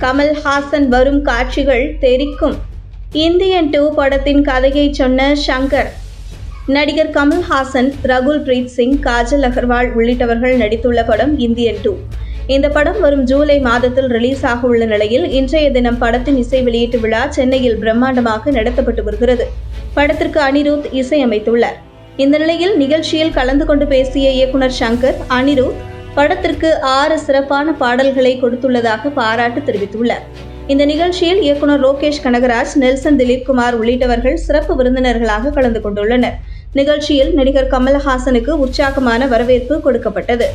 கமல்ஹாசன் வரும் காட்சிகள் தெரிக்கும். இந்தியன் டூ படத்தின் கதையை சொன்ன ஷங்கர் நடிகர் கமல்ஹாசன் ரகுல் பிரீத் சிங் காஜல் அகர்வால் உள்ளிட்டவர்கள் நடித்துள்ள படம் இந்தியன் டூ. இந்த படம் வரும் ஜூலை மாதத்தில் ரிலீஸ் ஆக உள்ள நிலையில் இன்றைய தினம் படத்தின் இசை வெளியீட்டு விழா சென்னையில் பிரம்மாண்டமாக நடத்தப்பட்டு வருகிறது. படத்திற்கு அனிருத் இசையமைத்துள்ளார். இந்த நிலையில் நிகழ்ச்சியில் கலந்து கொண்டு பேசிய இயக்குனர் சங்கர் அனிருத் படத்திற்கு ஆறு சிறப்பான பாடல்களை கொடுத்துள்ளதாக பாராட்டு தெரிவித்துள்ளார். இந்த நிகழ்ச்சியில் இயக்குனர் லோகேஷ் கனகராஜ் நெல்சன் திலீப்குமார் உள்ளிட்டவர்கள் சிறப்பு விருந்தினர்களாக கலந்து கொண்டுள்ளனர். நிகழ்ச்சியில் நடிகர் கமலஹாசனுக்கு உற்சாகமான வரவேற்பு கொடுக்கப்பட்டது.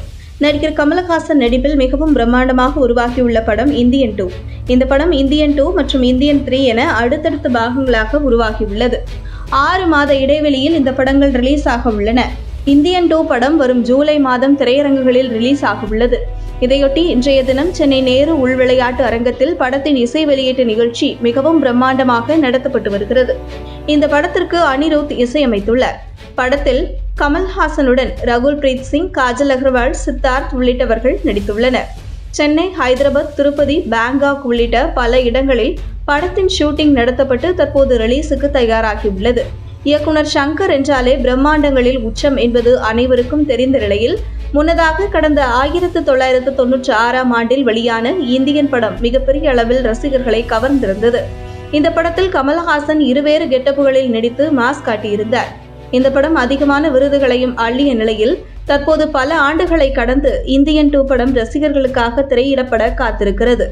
நடிகர் கமலஹாசன் நடிப்பில் மிகவும் பிரம்மாண்டமாக உருவாகியுள்ள படம் இந்தியன் டூ. இந்த படம் இந்தியன் டூ மற்றும் இந்தியன் த்ரீ என அடுத்தடுத்த பாகங்களாக உருவாகியுள்ளது. ஆறு மாத இடைவெளியில் இந்த படங்கள் ரிலீஸ் ஆக உள்ளன. இந்தியன் டூ படம் வரும் ஜூலை மாதம் திரையரங்குகளில் ரிலீஸ் ஆகவுள்ளது. இதையொட்டி இன்றைய தினம் சென்னை நேரு உள் விளையாட்டு அரங்கத்தில் படத்தின் இசை வெளியீட்டு நிகழ்ச்சி மிகவும் பிரம்மாண்டமாக நடத்தப்பட்டு வருகிறது. இந்த படத்திற்கு அனிருத் இசையமைத்துள்ளார். படத்தில் கமல்ஹாசனுடன் ரகுல் பிரீத் சிங் காஜல் அகர்வால் சித்தார்த் உள்ளிட்டவர்கள் நடித்துள்ளனர். சென்னை ஹைதராபாத் திருப்பதி பேங்காக் உள்ளிட்ட பல இடங்களில் படத்தின் ஷூட்டிங் நடத்தப்பட்டு தற்போது ரிலீஸுக்கு தயாராகியுள்ளது. இயக்குனர் சங்கர் என்றாலே பிரம்மாண்டங்களில் உச்சம் என்பது அனைவருக்கும் தெரிந்த நிலையில் முன்னதாக கடந்த ஆயிரத்து தொள்ளாயிரத்து தொன்னூற்றி ஆறாம் ஆண்டில் வெளியான இந்தியன் படம் மிகப்பெரிய அளவில் ரசிகர்களை கவர்ந்திருந்தது. இந்த படத்தில் கமல்ஹாசன் இருவேறு கெட்டப்புகளில் நடித்து மாஸ் காட்டியிருந்தார். இந்த படம் அதிகமான விருதுகளையும் அள்ளிய நிலையில் தற்போது பல ஆண்டுகளை கடந்து இந்தியன் டூ படம் ரசிகர்களுக்காக திரையிடப்பட காத்திருக்கிறது.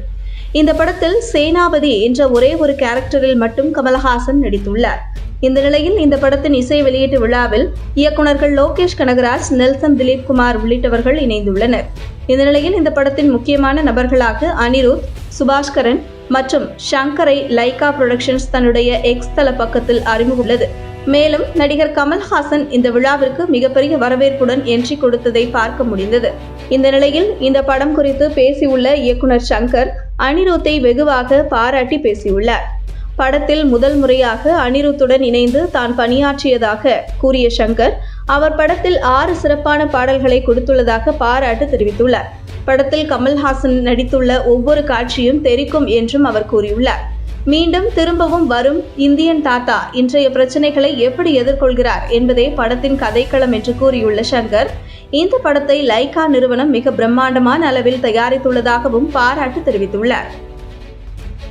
இந்த படத்தில் சேனாபதி என்ற ஒரே ஒரு கேரக்டரில் மட்டும் கமலஹாசன் நடித்துள்ளார். இந்த நிலையில் இந்த படத்தின் இசை வெளியீட்டு விழாவில் இயக்குனர்கள் லோகேஷ் கனகராஜ் நெல்சன் திலீப் குமார் உள்ளிட்டவர்கள் இணைந்துள்ளனர். இந்த நிலையில் இந்த படத்தின் முக்கியமான நபர்களாக அனிருத் சுபாஷ்கரன் மற்றும் ஷங்கரை லைகா புரொடக்ஷன்ஸ் தன்னுடைய எக்ஸ் தள பக்கத்தில் அறிமுகமுள்ளது. மேலும் நடிகர் கமல்ஹாசன் இந்த விழாவிற்கு மிகப்பெரிய வரவேற்புடன் என்ட்ரி கொடுத்ததை பார்க்க முடிந்தது. இந்த நிலையில் இந்த படம் குறித்து பேசியுள்ள இயக்குனர் சங்கர் அனிருத்தை வெகுவாக பாராட்டி பேசியுள்ளார். படத்தில் முதல் முறையாக அனிருத்துடன் இணைந்து தான் பணியாற்றியதாக கூறிய சங்கர் அவர் படத்தில் ஆறு சிறப்பான பாடல்களை கொடுத்துள்ளதாக பாராட்டு தெரிவித்துள்ளார். படத்தில் கமல்ஹாசன் நடித்துள்ள ஒவ்வொரு காட்சியும் தெரிக்கும் என்றும் அவர் கூறியுள்ளார். மீண்டும் திரும்பவும் வரும் இந்தியன் தாத்தா இன்றைய பிரச்சனைகளை எப்படி எதிர்கொள்கிறார் என்பதே படத்தின் கதைக்களம் என்று கூறியுள்ள சங்கர் இந்த படத்தை லைகா நிறுவனம் மிக பிரம்மாண்டமான அளவில் தயாரித்துள்ளதாகவும் பாராட்டு தெரிவித்துள்ளார்.